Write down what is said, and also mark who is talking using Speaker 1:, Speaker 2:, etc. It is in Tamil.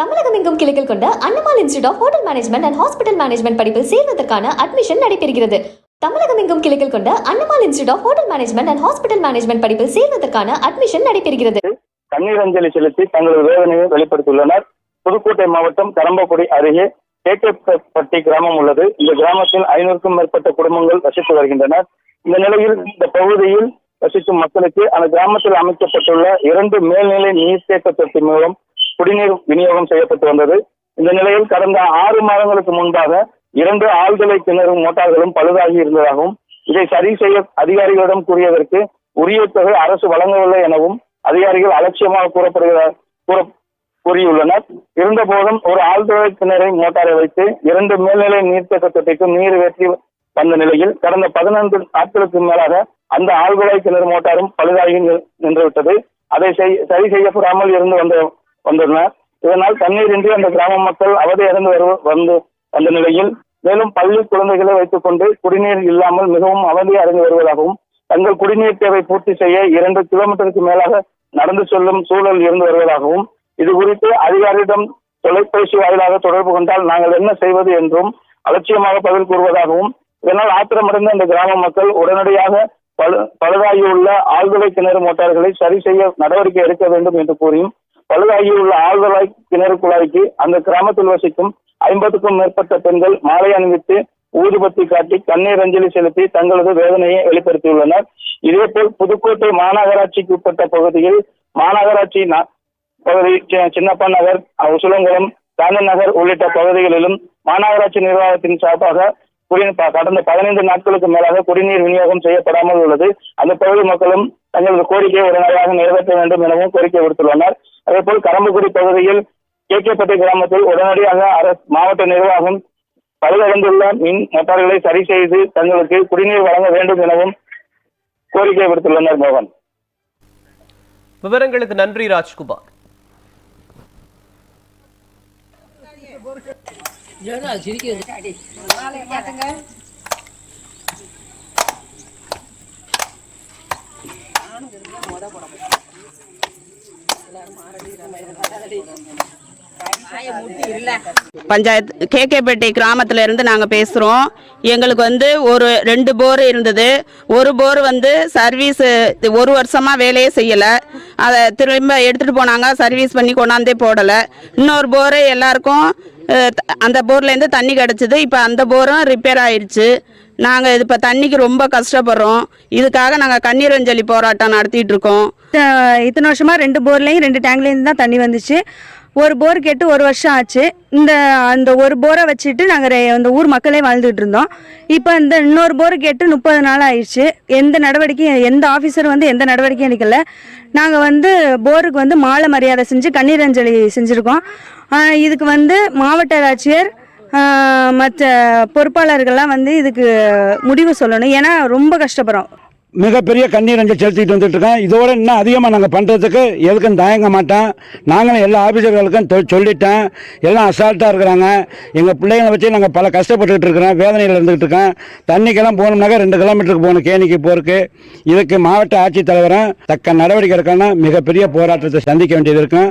Speaker 1: தமிழகம் எங்கும் கிளைகள் கொண்ட Annamalai institute of hotel management and hospital management படிப்பில் சேர்வதற்கான அட்மிஷன் நடைபெறுகிறது. தமிழகம் எங்கும் கிளைகள் கொண்ட Annamalai institute of hotel management and hospital management படிப்பில் சேர்வதற்கான அட்மிஷன் நடைபெறுகிறது.
Speaker 2: கண்ணீர் அஞ்சலி செலுத்தி தங்களது வேதனையை வெளிப்படுத்தியுள்ளனர். புதுக்கோட்டை மாவட்டம் கரம்பக்குடி அருகே கேட்டப்பட்டி கிராமம் உள்ளது. இந்த கிராமத்தில் ஐநூறுக்கும் மேற்பட்ட குடும்பங்கள் வசித்து வருகின்றனர். இந்த நிலையில் இந்த பகுதியில் வசிக்கும் மக்களுக்கு அந்த கிராமத்தில் அமைக்கப்பட்டுள்ள இரண்டு மேல்நிலை நீர்த்தேக்க தொட்டி மூலம் குடிநீர் விநியோகம் செய்யப்பட்டு வந்தது. இந்த நிலையில் கடந்த ஆறு மாதங்களுக்கு முன்பாக இரண்டு ஆழ்துளை கிணறு மோட்டார்களும் பழுதாகி இருந்ததாகவும் இதை சரி செய்ய அதிகாரிகளிடம் கூறியதற்கு உரிய தொகை அரசு வழங்கவில்லை எனவும் அதிகாரிகள் அலட்சியமாக கூறப்படுகிறார் கூற கூறியுள்ளனர். இருந்த போதும் ஒரு ஆழ்துளை கிணறை மோட்டாரை வைத்து இரண்டு மேல்நிலை நீர்த்தேக்க தொட்டிக்கு நீர் ஏற்றி வந்த நிலையில் கடந்த பதினைந்து நாட்களுக்கு மேலாக அந்த ஆழ்துளை கிணறு மோட்டாரும் பழுதாகி நின்றுவிட்டது. அதை செய்- சரி செய்யப்படாமல் இருந்து வந்த வந்துள்ளனர் இதனால் தண்ணீரின்றி அந்த கிராம மக்கள் அவதி வருவ வந்து வந்த நிலையில் மேலும் பள்ளி குழந்தைகளை வைத்துக் கொண்டு குடிநீர் இல்லாமல் மிகவும் அவதி அடைந்து வருவதாகவும் தங்கள் குடிநீர் தேவை பூர்த்தி செய்ய இரண்டு கிலோமீட்டருக்கு மேலாக நடந்து செல்லும் சூழல் இருந்து வருவதாகவும் இது குறித்து அதிகாரியிடம் தொலைபேசி வாயிலாக தொடர்பு கொண்டால் நாங்கள் என்ன செய்வது என்றும் அலட்சியமாக பதில் கூறுவதாகவும் இதனால் ஆத்திரமடைந்த இந்த கிராம மக்கள் உடனடியாக பழு பழுதாகியுள்ள ஆழ்துளை கிணறு மோட்டார்களை சரி செய்ய நடவடிக்கை எடுக்க வேண்டும் என்று கூறியும் பழுதாகியுள்ள ஆழ்துளை கிணறு குழாய்க்கு அந்த கிராமத்தில் வசிக்கும் ஐம்பதுக்கும் மேற்பட்ட பெண்கள் மாலை அணிவித்து ஊதுபத்தி காட்டி கண்ணீர் அஞ்சலி செலுத்தி தங்களது வேதனையை வெளிப்படுத்தியுள்ளனர். இதேபோல் புதுக்கோட்டை மாநகராட்சிக்கு உட்பட்ட பகுதியில் மாநகராட்சி பகுதி சின்னப்பா நகர் உசுலங்குளம் காந்தி நகர் உள்ளிட்ட பகுதிகளிலும் மாநகராட்சி நிர்வாகத்தின் சார்பாக குடிநீர் கடந்த பதினைந்து நாட்களுக்கு மேலாக குடிநீர் விநியோகம் செய்யப்படாமல் உள்ளது. அந்த பகுதி மக்களும் தங்களது கோரிக்கையை உடனடியாக நிறைவேற்ற வேண்டும் எனவும் கோரிக்கை விடுத்துள்ளனர். அதேபோல் கரம்பக்குடி பகுதியில் கேகேப்பட்டி கிராமத்தில் உடனடியாக அரசு மாவட்ட நிர்வாகம் பழுதடைந்துள்ள மின் மோட்டார்களை சரி செய்து தங்களுக்கு குடிநீர் வழங்க வேண்டும் எனவும் கோரிக்கை விடுத்துள்ளனர் மோகன்.
Speaker 3: விவரங்களுக்கு நன்றி ராஜ்குமார்.
Speaker 4: பஞ்சாயத்து கேகேப்பேட்டை கிராமத்தில் இருந்து நாங்கள் பேசுகிறோம் எங்களுக்கு வந்து ஒரு ரெண்டு போர் இருந்தது. ஒரு போர் வந்து சர்வீஸு ஒரு வருஷமாக வேலையே செய்யலை. அதை திரும்ப எடுத்துகிட்டு போனாங்க. சர்வீஸ் பண்ணி கொண்டாந்தே போடலை. இன்னொரு போரு எல்லாருக்கும் அந்த போர்லேருந்து தண்ணி கிடச்சிது. இப்போ அந்த போரும் ரிப்பேர் ஆயிடுச்சு நாங்கள் இது இப்போ தண்ணிக்கு ரொம்ப கஷ்டப்படுறோம். இதுக்காக நாங்கள் கண்ணீர் அஞ்சலி போராட்டம் நடத்திட்டு இருக்கோம்.
Speaker 5: இத்தனை வருஷமாக ரெண்டு போர்லேயும் ரெண்டு டேங்க்லேருந்து தான் தண்ணி வந்துச்சு. ஒரு போர் கேட்டு ஒரு வருஷம் ஆச்சு. இந்த அந்த ஒரு போரை வச்சுட்டு நாங்கள் அந்த ஊர் மக்களே வாழ்ந்துட்டு இருந்தோம். இப்போ இந்த இன்னொரு போர் கேட்டு முப்பது நாள் ஆயிடுச்சு எந்த நடவடிக்கையும் எந்த ஆஃபீஸரும் வந்து எந்த நடவடிக்கையும் எடுக்கல. நாங்கள் வந்து போருக்கு வந்து மாலை மரியாதை செஞ்சு கண்ணீர் அஞ்சலி செஞ்சுருக்கோம். இதுக்கு வந்து மாவட்ட ஆட்சியர் மற்ற பொறுப்பாளர்கள்லாம் வந்து இதுக்கு முடிவு சொல்லணும். ஏன்னா ரொம்ப கஷ்டப்படுறோம்.
Speaker 6: மிகப்பெரிய கண்ணீர் அங்கே செலுத்திட்டு வந்துட்டு இருக்கோம் இதோட இன்னும் அதிகமாக நாங்கள் பண்ணுறதுக்கு எதுக்கும் தயங்க மாட்டோம் நாங்களும் எல்லா ஆஃபீஸர்களுக்கும் தொ- சொல்லிட்டோம் எல்லாம் அசால்ட்டாக இருக்கிறாங்க. எங்கள் பிள்ளைங்களை வச்சு நாங்கள் பல கஷ்டப்பட்டுக்கிட்டு இருக்கிறோம். வேதனையில் இருந்துகிட்டு இருக்கோம் தண்ணிக்கெல்லாம் போகணும்னாக்கா ரெண்டு கிலோமீட்டருக்கு போகணும் கேணிக்கு போருக்கு இதுக்கு மாவட்ட ஆட்சித்தலைவரும் தக்க நடவடிக்கை எடுக்கணும் மிகப்பெரிய போராட்டத்தை சந்திக்க வேண்டியது இருக்கும்